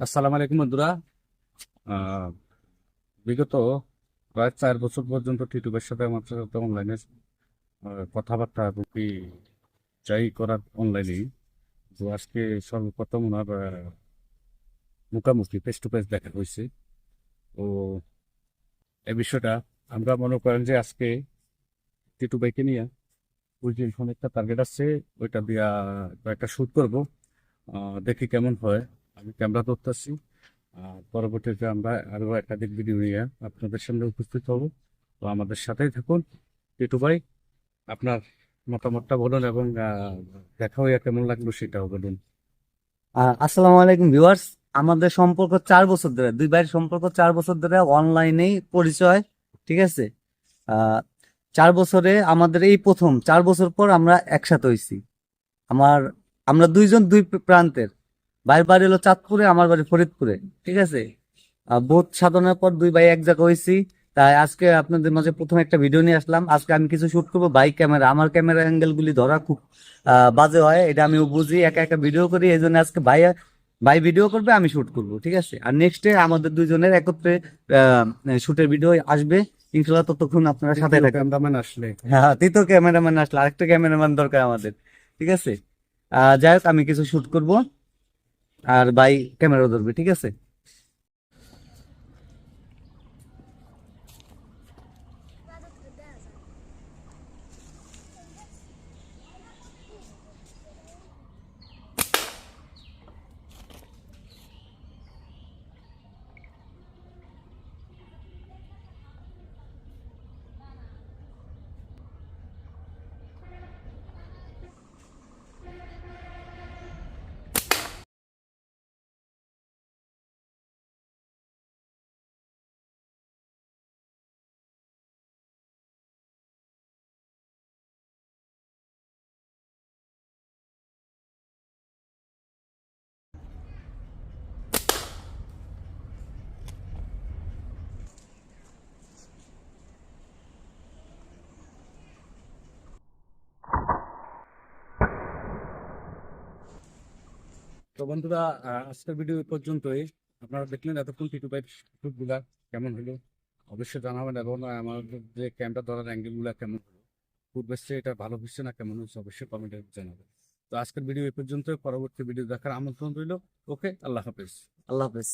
আসসালামু আলাইকুম বন্ধুরা। বিগত প্রায় চার বছর পর্যন্ত টিটুবের সাথে আমার সাথে অনলাইনে কথাবার্তা কি যাই করার অনলাইনেই তো আজকে সর্বপ্রথম ওনার মুখামুখি ফেস টু ফেস দেখা হয়েছে। ও এই বিষয়টা আমরা মনে করেন যে আজকে টিটু ভাইকে নিয়ে ওই যে একটা টার্গেট আসছে ওইটা দিয়া একটা শুট করব। দেখি কেমন হয়। আমি ক্যামেরা ধরতেছি। আর পরবর্তীতে আমরা আরও একাধিক ভিডিও নিয়ে আপনাদের সামনে উপস্থিত হব। তো আমাদের সাথেই থাকুন। টিটু ভাই, আপনার মতামতটা বলুন এবং দেখা হইয়া কেমন লাগল সেটাও বলুন। আসসালামু আলাইকুম ভিউয়ার্স। আমাদের সম্পর্ক চার বছর ধরে, দুই ভাইয়ের সম্পর্ক চার বছর ধরে অনলাইনেই পরিচয়, ঠিক আছে? চার বছরে আমাদের এই প্রথম, চার বছর পর আমরা একসাথে হইছি। আমার, আমরা দুইজন দুই প্রান্তের। ভাইয়ের বাড়ি হলো চাঁদপুরে আমার বাড়ি ফরিদপুরে ঠিক আছে? বোধ সাধনার পর দুই ভাই এক জায়গা হয়েছি। তাই আজকে আপনাদের মাঝে প্রথম একটা ভিডিও নিয়ে আসলাম। আজকে আমি কিছু শুট করব বাইক ক্যামেরা আমার ক্যামেরা অ্যাঙ্গেল গুলি ধরা খুব বাজে হয় এটা আমিও বুঝি একা একা ভিডিও করি এই জন্য আজকে ভাই ভাই ভিডিও করবে আমি শুট করব ঠিক আছে? আর নেক্সটে আমাদের দুইজনের একত্রে শুটের ভিডিও আসবে। ইনশাল্লাহ ততক্ষণ আপনারা সাথে ক্যামেরাম্যান আসলে। হ্যাঁ তৃতীয় ক্যামেরাম্যান আসলে আরেকটা ক্যামেরাম্যান দরকার আমাদের ঠিক আছে? আহ, যাই হোক আমি কিছু শুট করব। আর ভাই ক্যামেরা ধরবে ঠিক আছে? তো বন্ধুরা আজকের ভিডিও পর্যন্তই। আপনারা দেখলেন এতক্ষণ টিটু পাইপ শুটগুলা কেমন হলো? অবশ্যই জানাবেন এবং আমার যে ক্যামেরা ধরার অ্যাঙ্গেলগুলো কেমন হলো? খুব বেশি এটা ভালো হচ্ছে না কেমন হচ্ছে অবশ্যই কমেন্টে জানাবেন। তো আজকের ভিডিও এ পর্যন্ত পরবর্তী ভিডিও দেখার আমন্ত্রণ রইল। ওকে আল্লাহ হাফেজ। আল্লাহ হাফেজ।